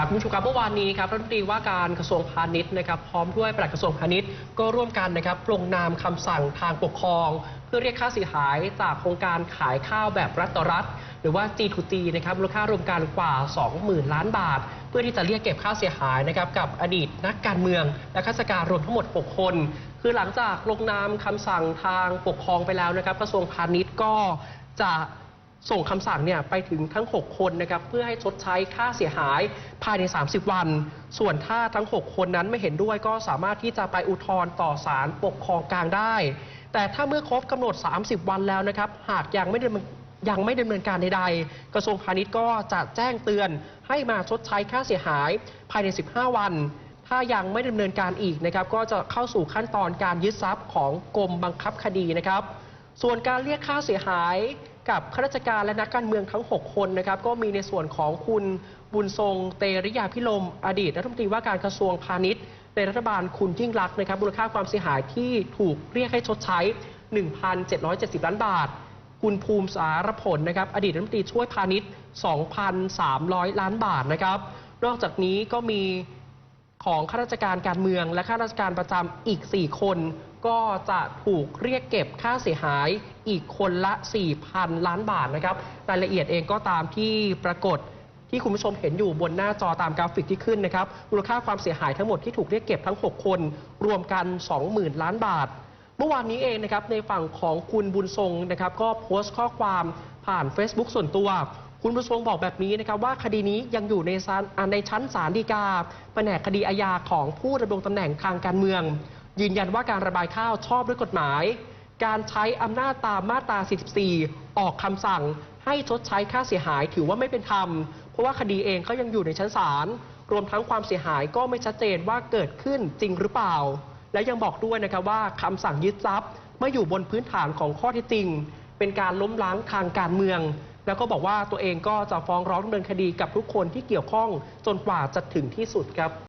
ครับคุณผู้ชมครับเมื่อวานนี้ครับรัฐมนตรีว่าการกระทรวงพาณิชย์นะครับพร้อมด้วยปลัดกระทรวงพาณิชย์ก็ร่วมกันนะครับลงนามคำสั่งทางปกครอง เพื่อเรียกค่าเสียหายจากโครงการขายข้าวแบบรัฐต่อรัฐ หรือว่า G2G นะครับมูลค่ารวมกันกว่า 20,000 ล้านบาท เพื่อที่จะเรียกเก็บค่าเสียหายนะครับกับอดีตนักการเมืองและข้าราชการรวมทั้งหมด 6 คน คือหลังจากลงนามคำสั่งทางปกครองไปแล้วนะครับกระทรวงพาณิชย์ก็จะ ส่งคำสั่งเนี่ยไปถึงทั้ง 6 คนนะครับเพื่อให้ชดใช้ค่าเสียหายภายใน 30 วัน ส่วนถ้าทั้ง 6 คนนั้นไม่เห็นด้วยก็สามารถที่จะไปอุทธรณ์ต่อศาลปกครองกลางได้ แต่ถ้าเมื่อครบกำหนด 30 วันแล้วนะครับหากยังไม่ดำเนินยังไม่ดำเนินการใดๆ กระทรวงพาณิชย์ก็จะแจ้งเตือนให้มาชดใช้ค่าเสียหายภายใน 15 วัน ถ้ายังไม่ดำเนินการอีกนะครับ ก็จะเข้าสู่ขั้นตอนการยึดทรัพย์ของกรมบังคับคดีนะครับ ส่วนการเรียกค่าเสียหายกับข้าราชการและนักการเมืองทั้ง 6 คนนะครับก็มีในส่วนของคุณบุญทรงเตริยาพิลมอดีตรัฐมนตรีว่าการกระทรวงพาณิชย์ ในรัฐบาลคุณยิ่งรักนะครับมูลค่าความเสียหายที่ถูกเรียกให้ชดใช้ 1,770 ล้านบาท คุณภูมิสารผลนะครับอดีตรัฐมนตรีช่วยพาณิชย์ 2,300 ล้านบาทนะครับนอกจากนี้ก็มี ของข้าราชการการเมือง และข้าราชการประจำอีก 4 คน ก็จะถูกเรียกเก็บค่าเสียหายอีกคนละ 4,000 ล้านบาทนะครับรายละเอียดเองก็ตามที่ปรากฏที่คุณผู้ชมเห็นอยู่บนหน้าจอตามกราฟิกที่ขึ้นนะครับมูลค่าความเสียหายทั้งหมดที่ถูกเรียกเก็บทั้ง 6 คน รวมกัน 20,000 ล้านบาท เมื่อวานนี้เองนะครับในฝั่งของคุณบุญทรงนะครับก็โพสต์ข้อความผ่าน Facebook ส่วนตัว คุณบุญทรงบอกแบบนี้นะครับว่าคดีนี้ยังอยู่ในศาลในชั้นศาลฎีกาแผนกคดีอาญาของผู้ดำรงตำแหน่งทางการเมือง ยืนยันว่าการระบายข้าวชอบด้วยกฎหมาย การใช้อำนาจตามมาตรา 44 ออกคำสั่งให้ชดใช้ค่าเสียหายถือว่าไม่เป็นธรรม เพราะว่าคดีเองก็ยังอยู่ในชั้นศาลรวมทั้งความเสียหายก็ไม่ชัดเจนว่าเกิดขึ้นจริงหรือเปล่า และยังบอกด้วยนะครับว่าคำสั่งยึดทรัพย์ไม่อยู่บนพื้นฐานของข้อเท็จจริง เป็นการล้มล้างทางการเมือง แล้วก็บอกว่าตัวเองก็จะฟ้องร้องดำเนินคดีกับทุกคนที่เกี่ยวข้องจนกว่าจะถึงที่สุดครับ